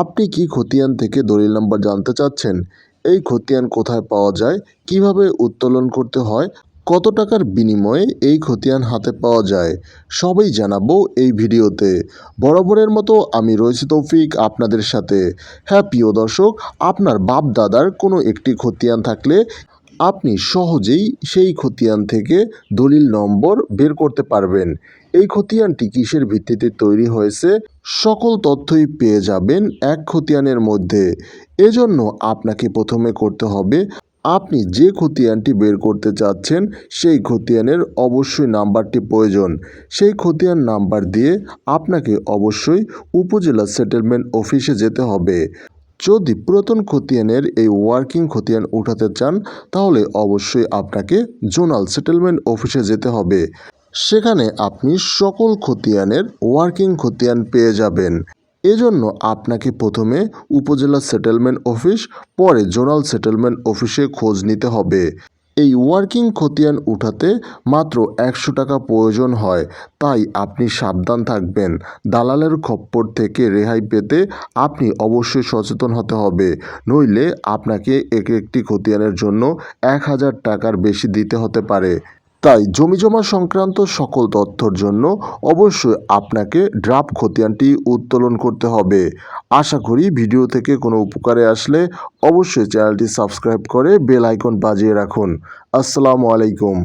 আপনি কি খতিয়ান থেকে দলিল নাম্বার জানতে চাচ্ছেন? এই খতিয়ান কোথায় পাওয়া যায়? কীভাবে উত্তোলন করতে হয়? কত টাকার বিনিময়ে এই খতিয়ান হাতে পাওয়া যায়? সবই জানাব এই ভিডিওতে। বরাবরের মতো আমি রয়েছি তৌফিক আপনাদের সাথে। হ্যাঁ প্রিয় দর্শক, আপনার বাপ দাদার কোনো একটি খতিয়ান থাকলে আপনি সহজেই সেই খতিয়ান থেকে দলিল নম্বর বের করতে পারবেন। এই খতিয়ানটি কিসের ভিত্তিতে তৈরি হয়েছে সকল তথ্যই পেয়ে যাবেন এক খতিয়ানের মধ্যে। এজন্য আপনাকে প্রথমে করতে হবে, আপনি যে খতিয়ানটি বের করতে চাচ্ছেন সেই খতিয়ানের অবশ্যই নাম্বারটি প্রয়োজন। সেই খতিয়ান নাম্বার দিয়ে আপনাকে অবশ্যই উপজেলা সেটেলমেন্ট অফিসে যেতে হবে। যদি পুরাতন খতিয়ানের এই ওয়ার্কিং খতিয়ান উঠাতে চান, তাহলে অবশ্যই আপনাকে জোনাল সেটেলমেন্ট অফিসে যেতে হবে। সেখানে আপনি সকল খতিয়ানের ওয়ার্কিং খতিয়ান পেয়ে যাবেন। এজন্য আপনাকে প্রথমে উপজেলা সেটেলমেন্ট অফিস, পরে জোনাল সেটেলমেন্ট অফিসে খোঁজ নিতে হবে। এই ওয়ার্কিং খতিয়ান উঠাতে মাত্র একশো টাকা প্রয়োজন হয়। তাই আপনি সাবধান থাকবেন। দালালের খপ্পর থেকে রেহাই পেতে আপনি অবশ্যই সচেতন হতে হবে। নইলে আপনাকে এক একটি খতিয়ানের জন্য এক হাজার টাকার বেশি দিতে হতে পারে। তাই জমিজমা সংক্রান্ত সকল তথ্যর জন্য অবশ্যই আপনাকে ড্রাফট খতিয়ানটি উত্তোলন করতে হবে। আশা করি ভিডিও থেকে কোনো উপকারে আসলে অবশ্যই চ্যানেলটি সাবস্ক্রাইব করে বেল আইকন বাজিয়ে রাখুন। আসসালামু আলাইকুম।